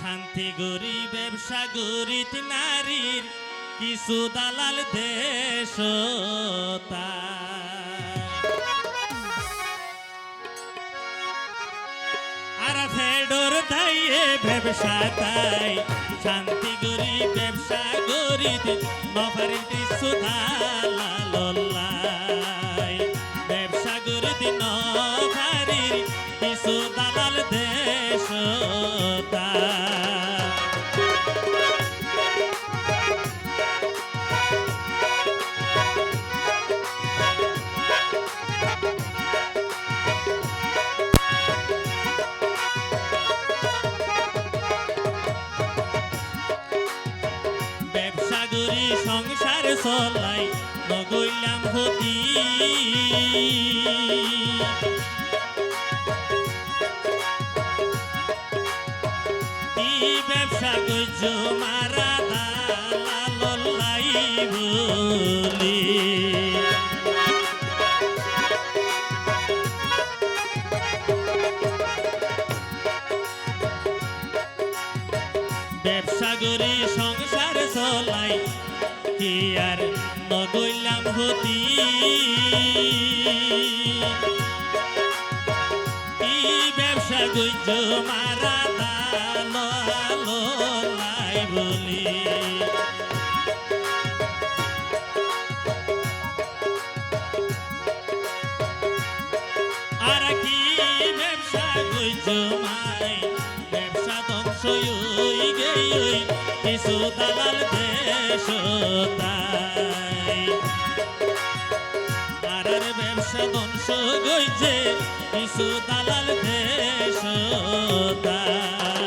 শান্তি গরি, ব্যবসা গরিত নারীর কিছু দালাল দেশ আর ফেডোর দাইয়ে ব্যবসা তাই, শান্তি গরি, ব্যবসা গরিত নফারিন কিছু ব্যবসা গরিত কিছু দালাল দেশ ব্যবসা করি সংসার চলাই নগইলাম হতি ব্যবসা কইছ মারা ব্যবসা করি সংসার চলাই, কি আর নগইলাম হতি? কি ব্যবসা কইছ মারা দালাই বলি? আর কি ব্যবসা কইছ মাই? হই গেই কিছু দালাল দেশ তাই। আর ব্যবসা ধ্বংস গইছে কিছু দালাল দেশ তাই।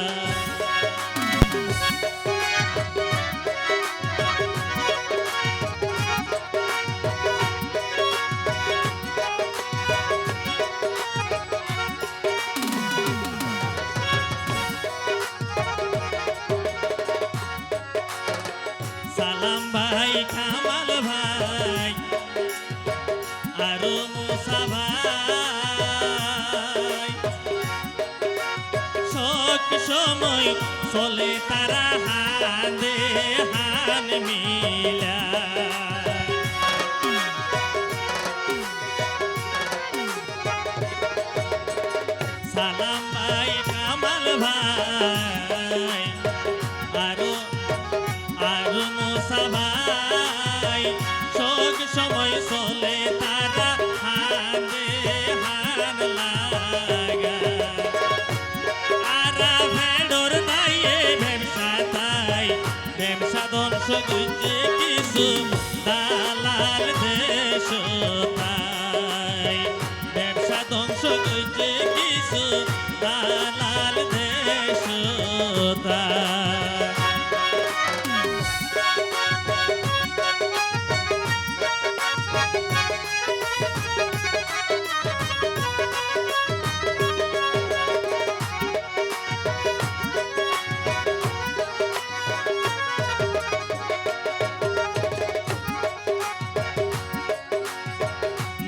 সময় চলে তারা হাতে হান মিলা। সালাম ভাই কামাল ভাই। তাই ব্যবসা ধ্বংস করছে কিছু দালাল দেশ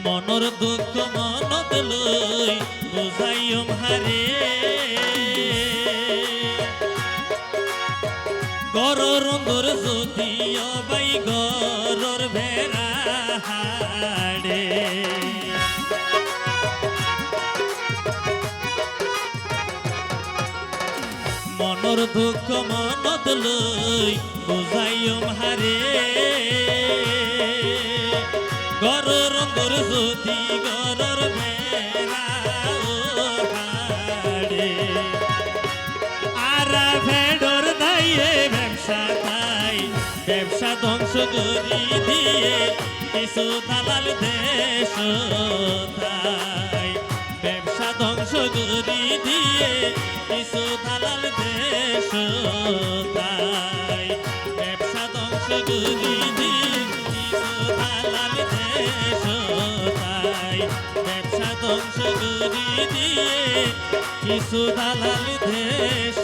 মনৰ দুখ মনত লৈ বুজাইম হাৰে গৰৰ অন্দৰ যদি অবাই গৰৰ ভেড়া হাৰে মনৰ দুখ মনত ধ্বংস করি দিয়ে কিছু দালাল দেশ তাই ব্যবসা ধ্বংস করি দিয়ে কিছু দালাল দেশ তাই ব্যবসা ধ্বংস করি তাই ব্যবসা ধ্বংস করি দিয়ে কিছু দালাল দেশ।